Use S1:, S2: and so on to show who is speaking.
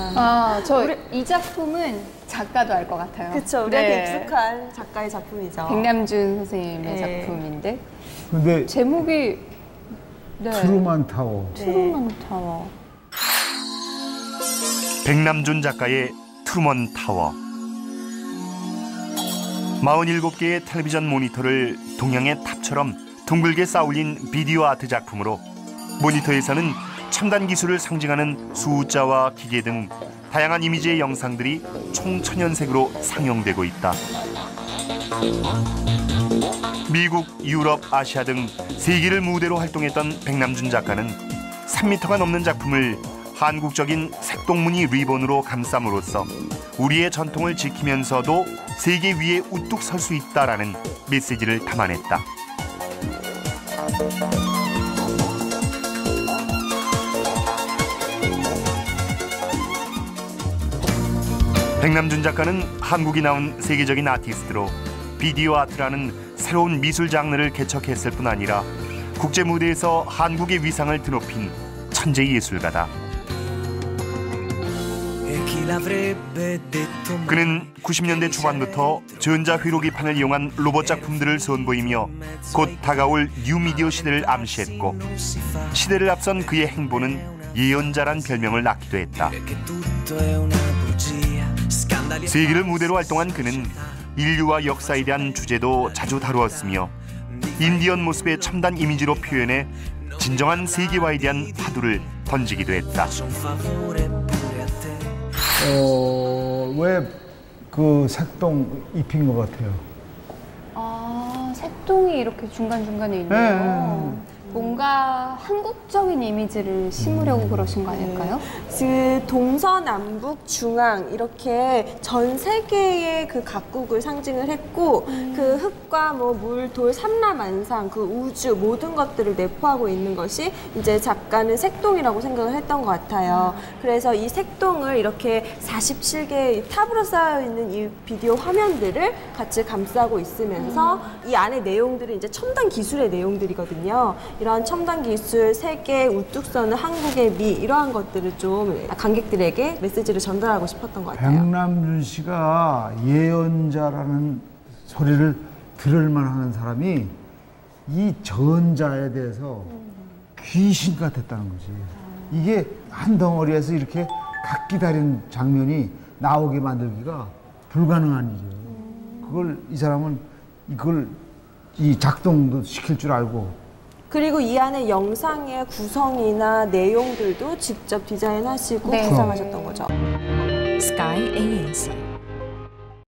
S1: 아, 저 이 작품은 작가도 알 것 같아요.
S2: 그렇죠. 우리한테
S1: 네.
S2: 익숙한 작가의 작품이죠.
S1: 백남준 선생님의
S2: 네.
S1: 작품인데
S3: 근데
S1: 제목이 네.
S3: 트루만 타워.
S1: 트루먼 타워.
S4: 백남준 작가의 트루먼 타워. 47개의 텔레비전 모니터를 동양의 탑처럼 둥글게 쌓아올린 비디오 아트 작품으로 모니터에서는 첨단 기술을 상징하는 숫자와 기계 등 다양한 이미지의 영상들이 총천연색으로 상영되고 있다. 미국, 유럽, 아시아 등 세계를 무대로 활동했던 백남준 작가는 3미터가 넘는 작품을 한국적인 색동무늬 리본으로 감쌈으로써 우리의 전통을 지키면서도 세계 위에 우뚝 설 수 있다라는 메시지를 담아냈다. 백남준 작가는 한국이 나온 세계적인 아티스트로 비디오 아트라는 새로운 미술 장르를 개척했을 뿐 아니라 국제 무대에서 한국의 위상을 드높인 천재 예술가다. 그는 90년대 초반부터 전자 회로기판을 이용한 로봇 작품들을 선보이며 곧 다가올 뉴미디어 시대를 암시했고 시대를 앞선 그의 행보는 예언자란 별명을 낳기도 했다. 세계를 무대로 활동한 그는 인류와 역사에 대한 주제도 자주 다루었으며 인디언 모습의 첨단 이미지로 표현해 진정한 세계화에 대한 화두를 던지기도 했다.
S3: 어, 왜그 색동 입힌 것 같아요?
S1: 아, 색동이 이렇게 중간중간에
S3: 네.
S1: 있네요. 뭔가 한국적인 이미지를 심으려고 그러신 거 아닐까요?
S2: 그 동서남북 중앙 이렇게 전 세계의 그 각국을 상징을 했고 그 흙과 뭐 물, 돌, 삼라만상 그 우주 모든 것들을 내포하고 있는 것이 이제 작가는 색동이라고 생각을 했던 것 같아요. 그래서 이 색동을 이렇게 47개의 탑으로 쌓여 있는 이 비디오 화면들을 같이 감싸고 있으면서 이 안에 내용들은 이제 첨단 기술의 내용들이거든요. 이러한 첨단 기술, 세계 우뚝 서는 한국의 미 이러한 것들을 좀 관객들에게 메시지를 전달하고 싶었던 것 같아요.
S3: 백남준 씨가 예언자라는 소리를 들을 만한 사람이 이 전자에 대해서 귀신 같았다는 거지. 이게 한 덩어리에서 이렇게 각기 다른 장면이 나오게 만들기가 불가능한 일이에요. 그걸 이 사람은 이걸 이 작동도 시킬 줄 알고
S2: 그리고 이 안에 영상의 구성이나 내용들도 직접 디자인하시고
S1: 네.
S2: 구상하셨던 거죠.
S5: Sky ANC